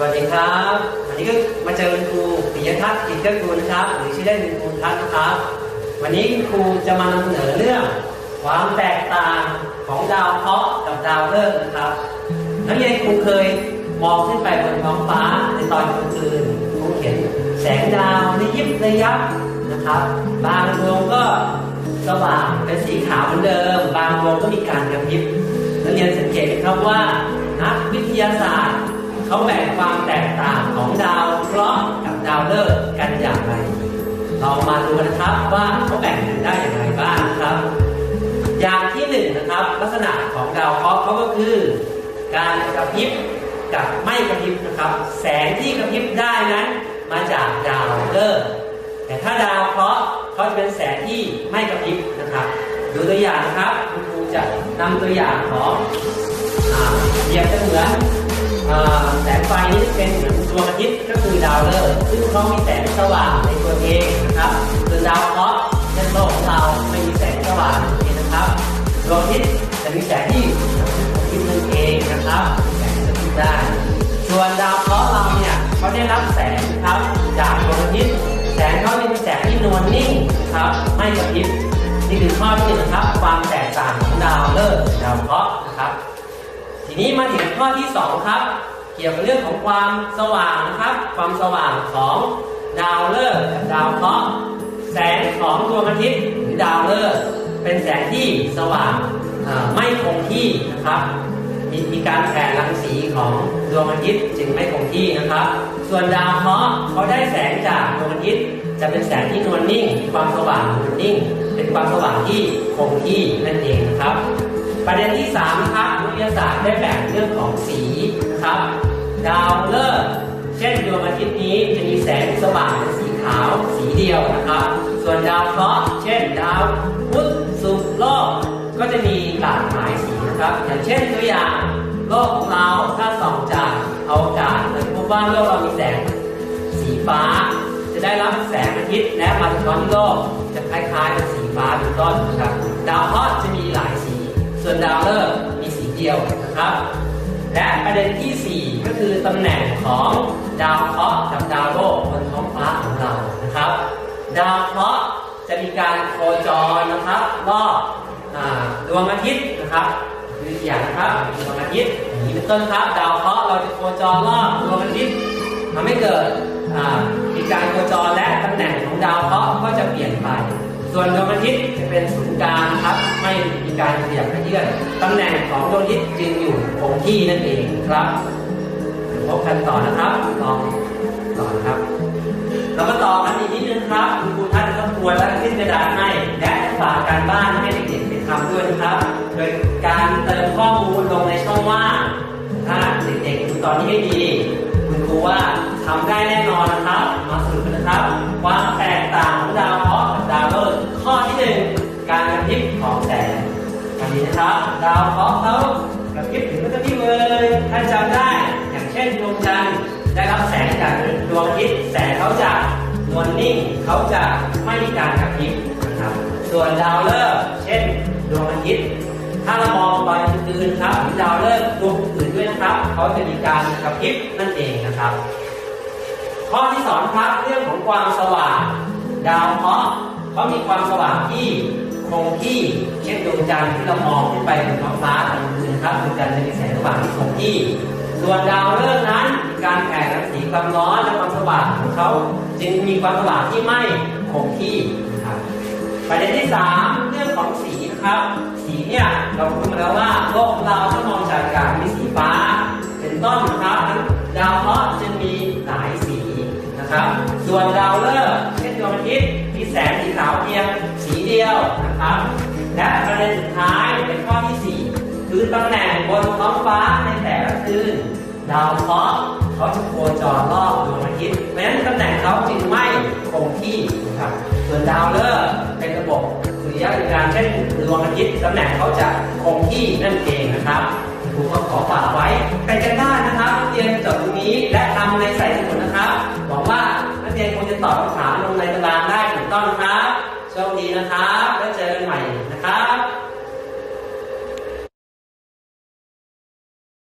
สวัสดีครับวันนี้ก็มาเจอคุณครูปิยทัศน์กิจเกื้อกูลนะครับหรือชื่อเล่นคุณครูทัศน์นะครับ วันนี้ครูจะมานำเสนอเรื่อง ความแตกต่างของดาวเคราะห์กับดาวฤกษ์นะครับนักเรียนครูเคยมองขึ้นไปบนท้องฟ้าในตอนกลางคืนครูเห็นแสงดาวระยิบระยับนะครับ บางดวงก็สว่างเป็นสีขาวเหมือนเดิม บางดวงก็มีการกระพริบนักเรียนสังเกตครับว่านักวิทยาศาสตร์ เขาแบ่งความแตกต่างของดาวเคราะห์กับดาวฤกษ์กันอย่างไร เรามาดูนะครับว่าเขาแบ่งกันได้อย่างไรบ้างครับ อย่างที่หนึ่งนะครับ ลักษณะของดาวเคราะห์เขาก็คือ การกระพริบกับไม่กระพริบนะครับ แสงที่กระพริบได้นั้น มาจากดาวฤกษ์แต่ถ้าดาวเคราะห์เขาจะเป็นแสงที่ไม่กระพริบนะครับ ดูตัวอย่างนะครับคุณครูจะนำตัวอย่างของอ่าเปรียบเสมือน แสงไฟนี้เป็นเหมือนดวงอาทิตย์ก็คือดาวฤกษ์ซึ่งเขามีแสงสว่างในตัวเองนะครับส่วนดาวเคราะห์เช่นโลกของเราไม่มีแสงสว่างในตัวเองนะครับดวงอาทิตย์จะมีแสงที่ที่มันเองนะครับแสงจะขึ้นได้ส่วนดาวเคราะห์เราเนี่ยเขาได้รับแสงครับจากดวงอาทิตย์แสงเขาเป็นแสงที่นวลนิ่งนะครับไม่กระพริบนี่คือข้อที่หนึ่งครับความแตกต่างของดาวฤกษ์ดาวเคราะห์นะครับ นี้มาถึงข้อที่สองครับ เกี่ยวกับเรื่องของความสว่างนะครับ ความสว่างของดาวฤกษ์กับดาวเคราะห์แสงของดวงอาทิตย์หรือดาวฤกษ์เป็นแสงที่สว่างอ่าไม่คงที่นะครับมีมีการแผ่รังสีของดวงอาทิตย์จึงไม่คงที่นะครับ ส่วนดาวเคราะห์เขาได้แสงจากดวงอาทิตย์จะเป็นแสงที่นวลนิ่ง ความสว่างนวลนิ่ง เป็นความสว่างที่คงที่นั่นเองนะครับ ประเด็นที่3นะครับวิทยาศาสตร์ได้แบ่งเรื่องของสีครับ ดาวฤกษ์เช่นดวงอาทิตย์นี้จะมีแสงสว่างเป็นสีขาวสีเดียวนะครับ ส่วนดาวเคราะห์เช่นดาวพุธศุกร์โลกก็จะมีหลากหลายสีนะครับ อย่างเช่นตัวอย่างโลกของเราถ้าส่องจากอวกาศเราจะพบว่าโลกเรามีแสงสีฟ้า จะได้รับแสงอาทิตย์และมาสะท้อนที่โลกจะคล้ายๆกับสีฟ้าเป็นต้นนะครับดาวเคราะห์จะมีหลายสี ส่วนดาวฤกษ์มีสีเดียวนะครับ และประเด็นที่ 4 ก็คือตำแหน่งของดาวเคราะห์กับดาวโลกบนท้องฟ้าของเรานะครับ ดาวเคราะห์จะมีการโคจรนะครับรอบอ่าดวงอาทิตย์นะครับคืออย่างนะครับดวงอาทิตย์นี้เป็นต้นครับ ดาวเคราะห์เราจะโคจรรอบดวงอาทิตย์ทำให้เกิดมีการโคจรและตำแหน่งของดาวเคราะห์ก็จะเปลี่ยนไป ส่วนดวงอาทิตย์จะเป็นศูนย์กลางครับ ไม่มีการขยับขยื่นตำแหน่งของดวงอาทิตย์จึงอยู่คงที่นั่นเองครับพบกันต่อนะครับลองต่อนะครับ เรามาต่อกันอีกนิดนึงครับคุณครูท่านจะทบทวนและขึ้นกระดานให้และฝากการบ้านให้เด็กๆไปทำด้วยนะครับ โดยการเติมข้อมูลลงในช่องว่างถ้าเด็กๆดูตอนนี้ให้ดี คุณครูว่าทำได้แน่นอนนะครับ มาสรุปกันนะครับ ความแตกต่างของเราะห์กับดาว นนี้นะครับดาวเคราะห์เขากระพริบถึงกระพิบเลยถ้าจำได้ อย่างเช่นดวงจันทร์ได้รับแสงจากดวงอาทิตย์แสงเขาจะนวลนิ่งเขาจะไม่มีการกระพริบนะครับ ส่วนดาวฤกษ์เช่นดวงอาทิตย์ถ้าเรามองตอนกลางคืนครับดาวฤกษ์ดวงอื่นด้วยนะครับเขาจะมีการกระพริบนั่นเองนะครับ ข้อที่สองครับเรื่องของความสว่าง ดาวเคราะห์เขามีความสว่างที่ คงที่เช่นดวงจันทร์ที่เรามองขึ้นไปบนท้องฟ้าตอนกลางคืนครับดวงจันทร์จะมีแสงสว่างที่คงที่ ส่วนดาวฤกษ์นั้นการแผ่รังสีความร้อนและความสว่างของเขาจึงมีความสว่างที่ไม่คงที่นะครับประเด็นที่สามเรื่องของสีนะครับ สีเนี่ยเราพูดมาแล้วว่าโลก แสงสีขาวเพียงสีเดียวนะครับ และประเด็นสุดท้ายเป็นข้อที่สี่คือตำแหน่งบนท้องฟ้าในแต่ละคืนดาวเคราะห์เขาจะโคจรรอบดวงอาทิตย์เพราะฉะนั้นตำแหน่งเขาจึงไม่คงที่นะครับส่วนดาวฤกษ์เป็นระบบสุริยะจักรการเช่นดวงอาทิตย์ตำแหน่งเขาจะคงที่นั่นเองนะครับผมก็ขอฝากไว้ไปกันได้นะครับ เตรียมจดตรงนี้และทำในสายสมุดนะครับหวังว่า รียนคงจะตอบคำถามลงในตารางได้ถูกต้องนะครับโชคดีนะครับ แล้วเจอกันใหม่นะครับ